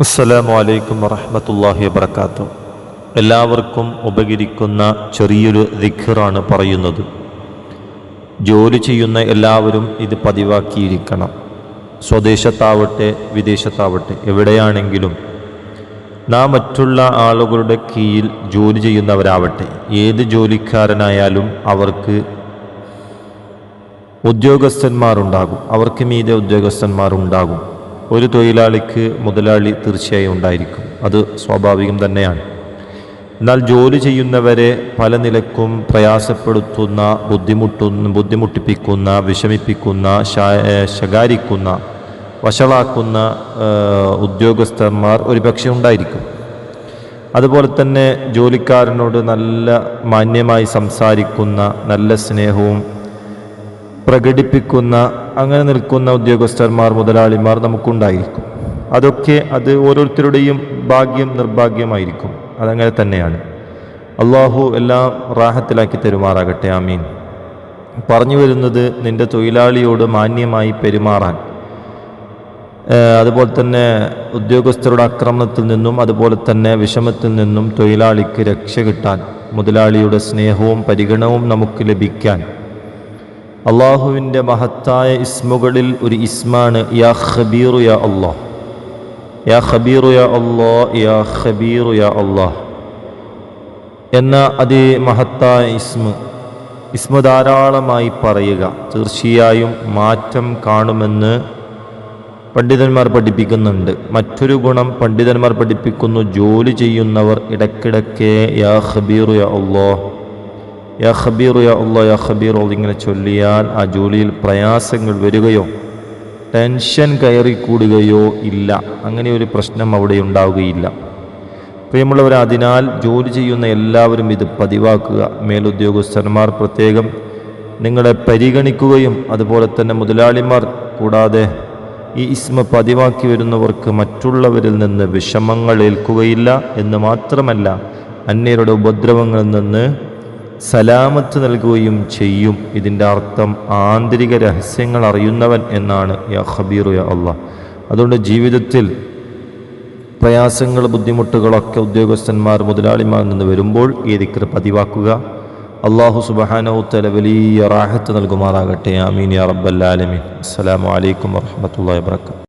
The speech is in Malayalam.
അസ്സലാമു അലൈക്കും വറഹ്മത്തുള്ളാഹി വബർക്കാത്തു എല്ലാവർക്കും ഉപകരിക്കുന്ന ചെറിയൊരു ദിഖറാണ് പറയുന്നത്. ജോലി ചെയ്യുന്ന എല്ലാവരും ഇത് പതിവാക്കിയിരിക്കണം. സ്വദേശത്താവട്ടെ വിദേശത്താവട്ടെ എവിടെയാണെങ്കിലും നാം മറ്റുള്ള ആളുകളുടെ കീഴിൽ ജോലി ചെയ്യുന്നവരാവട്ടെ ഏത് ജോലിക്കാരനായാലും അവർക്ക് ഉദ്യോഗസ്ഥന്മാരുണ്ടാകും. അവർക്ക് മീതെ ഉദ്യോഗസ്ഥന്മാരുണ്ടാകും. ഒരു തൊഴിലാളിക്ക് മുതലാളി തീർച്ചയായും ഉണ്ടായിരിക്കും. അത് സ്വാഭാവികം തന്നെയാണ്. എന്നാൽ ജോലി ചെയ്യുന്നവരെ പല നിലക്കും പ്രയാസപ്പെടുത്തുന്ന ബുദ്ധിമുട്ടുന്ന ബുദ്ധിമുട്ടിപ്പിക്കുന്ന വിഷമിപ്പിക്കുന്ന ശകാരിക്കുന്ന വഷളാക്കുന്ന ഉദ്യോഗസ്ഥന്മാർ ഒരുപക്ഷെ ഉണ്ടായിരിക്കും. അതുപോലെ തന്നെ ജോലിക്കാരനോട് നല്ല മാന്യമായി സംസാരിക്കുന്ന നല്ല സ്നേഹവും പ്രകടിപ്പിക്കുന്ന അങ്ങനെ നിൽക്കുന്ന ഉദ്യോഗസ്ഥന്മാർ മുതലാളിമാർ നമുക്കുണ്ടായിരിക്കും. അതൊക്കെ അത് ഓരോരുത്തരുടെയും ഭാഗ്യം നിർഭാഗ്യമായിരിക്കും. അതങ്ങനെ തന്നെയാണ്. അള്ളാഹു എല്ലാം റാഹത്തിലാക്കി തരുമാറാകട്ടെ. ആമീൻ. പറഞ്ഞു വരുന്നത് നിന്റെ തൊഴിലാളിയോട് മാന്യമായി പെരുമാറാൻ. അതുപോലെ തന്നെ ഉദ്യോഗസ്ഥരുടെ ആക്രമണത്തിൽ നിന്നും അതുപോലെ തന്നെ വിഷമത്തിൽ നിന്നും തൊഴിലാളിക്ക് രക്ഷ കിട്ടാൻ മുതലാളിയുടെ സ്നേഹവും പരിഗണവും നമുക്ക് ലഭിക്കാൻ അള്ളാഹുവിന്റെ മഹത്തായ ഇസ്മുകളിൽ ഒരു ഇസ്മാണ് യാ ഖബീറു യാ അള്ളാഹ് യാ ഖബീറു യാ അള്ളാ യാ ഖബീറു യാ അള്ളാഹ് എന്ന അതിമഹത്തായ ഇസ്മ ഇസ്മ ധാരാളമായി പറയുക തീർച്ചയായും മാറ്റം കാണുമെന്ന് പണ്ഡിതന്മാർ പഠിപ്പിക്കുന്നുണ്ട്. മറ്റൊരു ഗുണം പണ്ഡിതന്മാർ പഠിപ്പിക്കുന്നു ജോലി ചെയ്യുന്നവർ ഇടയ്ക്കിടയ്ക്ക് യാ ഖബീറു യാ അള്ളാഹ് യാ ഖബീർ യാ ഉള്ള യാ ഖബീർ ഇങ്ങനെ ചൊല്ലിയാൽ ആ ജോലിയിൽ പ്രയാസങ്ങൾ വരികയോ ടെൻഷൻ കയറിക്കൂടുകയോ ഇല്ല. അങ്ങനെ ഒരു പ്രശ്നം അവിടെ ഉണ്ടാവുകയില്ല. പ്രിയമുള്ളവർ അതിനാൽ ജോലി ചെയ്യുന്ന എല്ലാവരും ഇത് പതിവാക്കുക. മേലുദ്യോഗസ്ഥന്മാർ പ്രത്യേകം നിങ്ങളെ പരിഗണിക്കുകയും അതുപോലെ തന്നെ മുതലാളിമാർ കൂടാതെ ഈ ഇസ്മ പതിവാക്കി വരുന്നവർക്ക് മറ്റുള്ളവരിൽ നിന്ന് വിഷമങ്ങൾ ഏൽക്കുകയില്ല എന്ന് മാത്രമല്ല അന്യരുടെ ഉപദ്രവങ്ങളിൽ നിന്ന് സലാമത്ത് നൽകുകയും ചെയ്യും. ഇതിന്റെ അർത്ഥം ആന്തരിക രഹസ്യങ്ങൾ അറിയുന്നവൻ എന്നാണ് യാ ഖബീറു യാ അള്ളാഹ്. അതുകൊണ്ട് ജീവിതത്തിൽ പ്രയാസങ്ങൾ ബുദ്ധിമുട്ടുകളൊക്കെ ഉദ്യോഗസ്ഥന്മാർ മുതലാളിമാരിൽ നിന്ന് വരുമ്പോൾ ഈ ദിക്ർ പതിവാക്കുക. അള്ളാഹു സുബഹാനവുത്തല വലിയ റാഹത്ത് നൽകുമാറാകട്ടെ. ആമീൻ യാ റബ്ബല്ലാലമീൻ അസ്സലാമു അലൈക്കും വറഹ്മത്തുള്ളാഹി വബറകാതുഹു